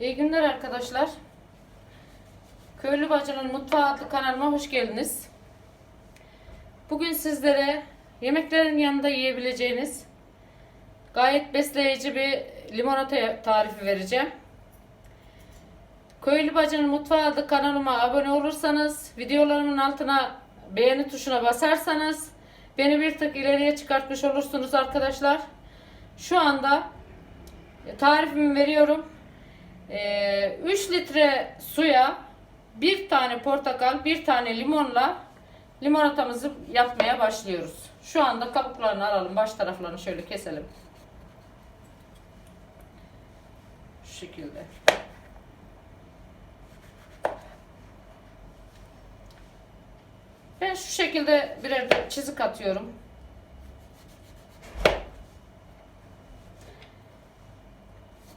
İyi günler arkadaşlar. Köylü Bacı'nın Mutfağı adlı kanalıma hoş geldiniz. Bugün sizlere yemeklerin yanında yiyebileceğiniz gayet besleyici bir limonata tarifi vereceğim. Köylü Bacı'nın Mutfağı adlı kanalıma abone olursanız, videolarımın altına beğeni tuşuna basarsanız beni bir tık ileriye çıkartmış olursunuz arkadaşlar. Şu anda tarifimi veriyorum. Ee, 3 litre suya bir tane portakal, bir tane limonla limonatamızı yapmaya başlıyoruz. Şu anda kabuklarını alalım. Baş taraflarını şöyle keselim. Şu şekilde. Ben şu şekilde birer çizik atıyorum.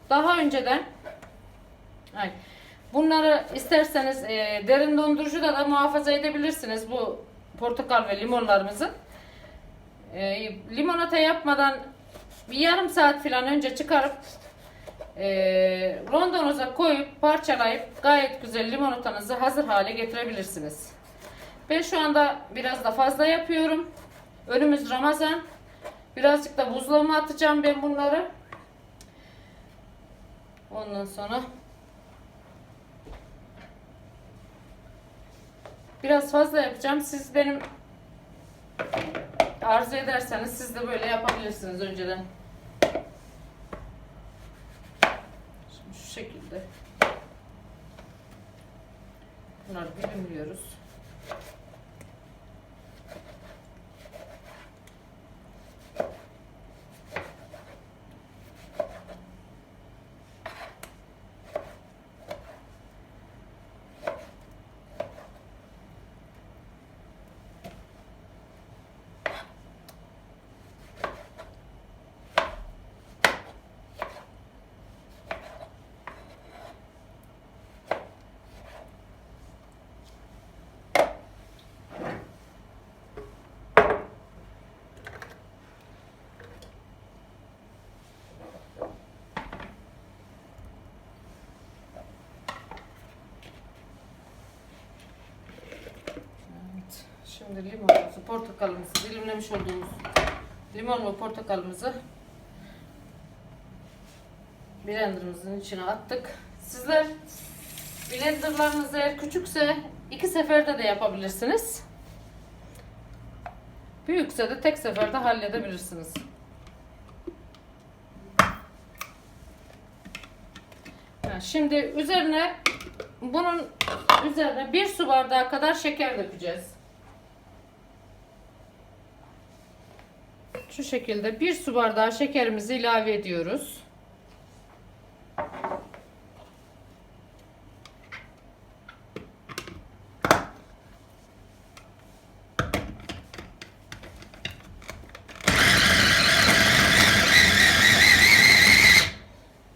Daha önceden bunları isterseniz e, derin dondurucuda da muhafaza edebilirsiniz bu portakal ve limonlarımızı. E, limonata yapmadan bir yarım saat falan önce çıkarıp e, rondonuza koyup parçalayıp gayet güzel limonatanızı hazır hale getirebilirsiniz. Ben şu anda biraz da fazla yapıyorum. Önümüz Ramazan. Birazcık da buzluğuma atacağım ben bunları. Ondan sonra biraz fazla yapacağım. Siz benim arzu ederseniz siz de böyle yapabilirsiniz önceden. Şimdi şu şekilde bunları dilimliyoruz. Evet. Şimdi limonumuzu, portakalımızı, dilimlemiş olduğumuz limon ve portakalımızı blenderımızın içine attık. Sizler blenderlarınız eğer küçükse iki seferde de yapabilirsiniz. Büyükse de tek seferde halledebilirsiniz. Ha, Şimdi üzerine bunun üzerine bir su bardağı kadar şeker dökeceğiz. Şu şekilde bir su bardağı şekerimizi ilave ediyoruz.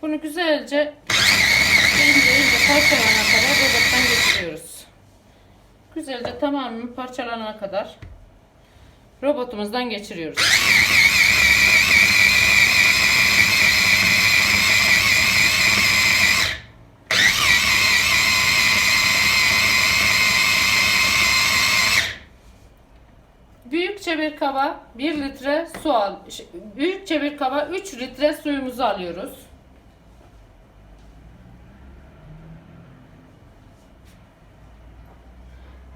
Bunu güzelce ince ince parçalanana kadar robottan geçiriyoruz. Güzelce tamamen parçalanana kadar robotumuzdan geçiriyoruz. Büyükçe bir kaba 1 litre su al. Büyükçe bir kaba 3 litre suyumuzu alıyoruz.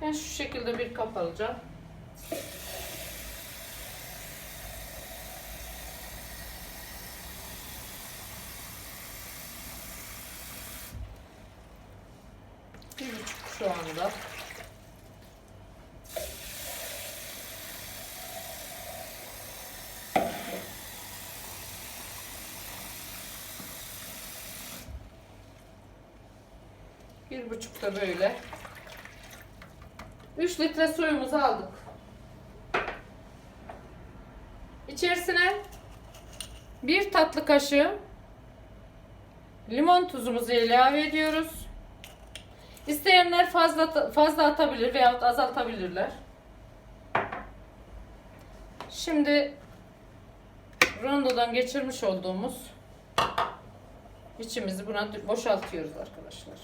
Ben şu şekilde bir kap alacağım. Bir buçuk şu anda. Bir buçuk da böyle. 3 litre suyumuzu aldık. İçerisine bir tatlı kaşığı limon tuzumuzu ilave ediyoruz. İsteyenler fazla fazla atabilir veya azaltabilirler. Şimdi rondodan geçirmiş olduğumuz içimizi buna boşaltıyoruz arkadaşlar.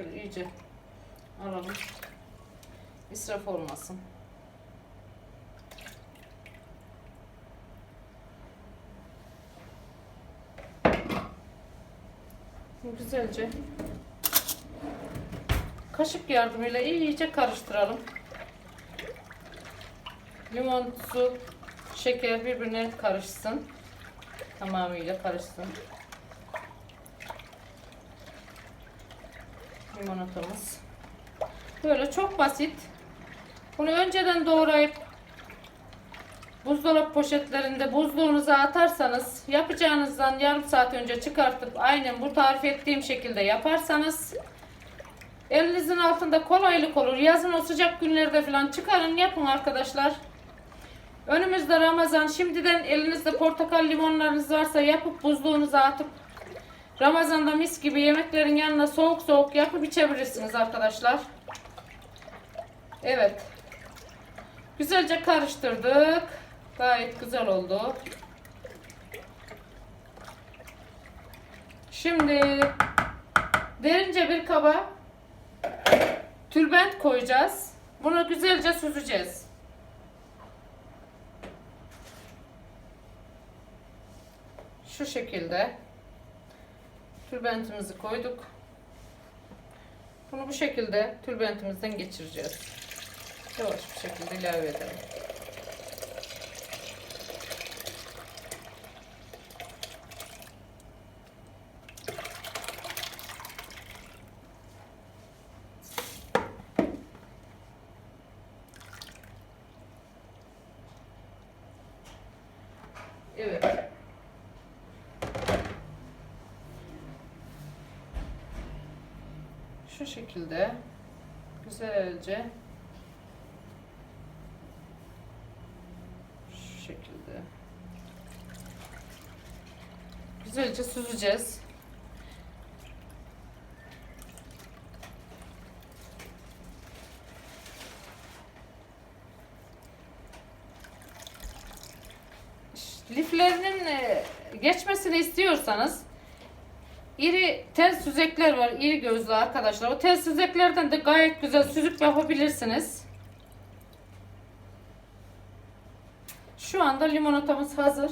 Şöyle iyice alalım. İsraf olmasın. Güzelce kaşık yardımıyla iyice karıştıralım. Limon, su, şeker birbirine karışsın. Tamamıyla karışsın. Limonatamız. Böyle çok basit. Bunu önceden doğrayıp buzdolap poşetlerinde buzluğunuza atarsanız yapacağınızdan yarım saat önce çıkartıp aynen bu tarif ettiğim şekilde yaparsanız elinizin altında kolaylık olur. Yazın o sıcak günlerde falan çıkarın yapın arkadaşlar. Önümüzde Ramazan. Şimdiden elinizde portakal limonlarınız varsa yapıp buzluğunuza atıp Ramazan'da mis gibi yemeklerin yanına soğuk soğuk yapıp içebilirsiniz arkadaşlar. Evet. Güzelce karıştırdık. Gayet güzel oldu. Şimdi derince bir kaba tülbent koyacağız. Bunu güzelce süzeceğiz. Şu şekilde tülbentimizi koyduk. Bunu bu şekilde tülbentimizden geçireceğiz. Yavaş bir şekilde ilave edelim. Evet. Şu şekilde güzelce şu şekilde güzelce süzeceğiz. Liflerinin e, geçmesini istiyorsanız iri tel süzekler var. iri gözlü arkadaşlar. O tel süzeklerden de gayet güzel süzük yapabilirsiniz. Şu anda limonatamız hazır.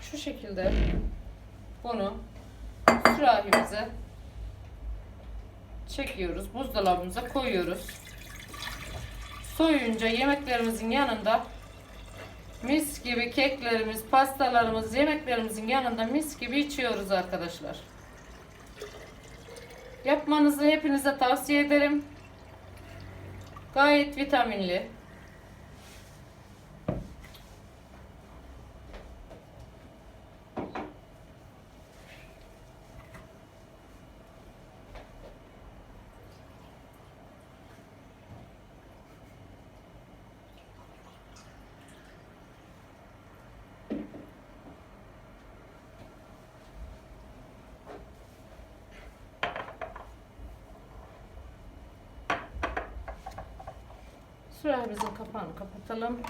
Şu şekilde bunu sürahimize çekiyoruz. Buzdolabımıza koyuyoruz. Soyunca yemeklerimizin yanında mis gibi keklerimiz, pastalarımız, yemeklerimizin yanında mis gibi içiyoruz arkadaşlar. Yapmanızı hepinize tavsiye ederim. Gayet vitaminli. Sürahimizin kapağını kapatalım.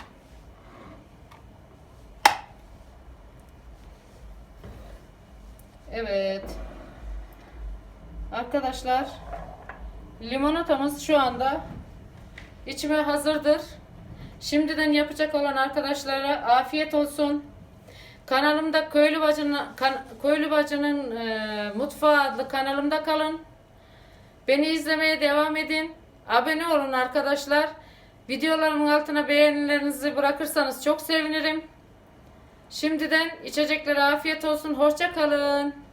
Evet. Arkadaşlar limonatamız şu anda içime hazırdır. Şimdiden yapacak olan arkadaşlara afiyet olsun. Kanalımda Köylü Bacı'nın Köylü Bacı'nın e, Mutfağı adlı kanalımda kalın. Beni izlemeye devam edin. Abone olun arkadaşlar. Videolarımın altına beğenilerinizi bırakırsanız çok sevinirim. Şimdiden içeceklere afiyet olsun. Hoşça kalın.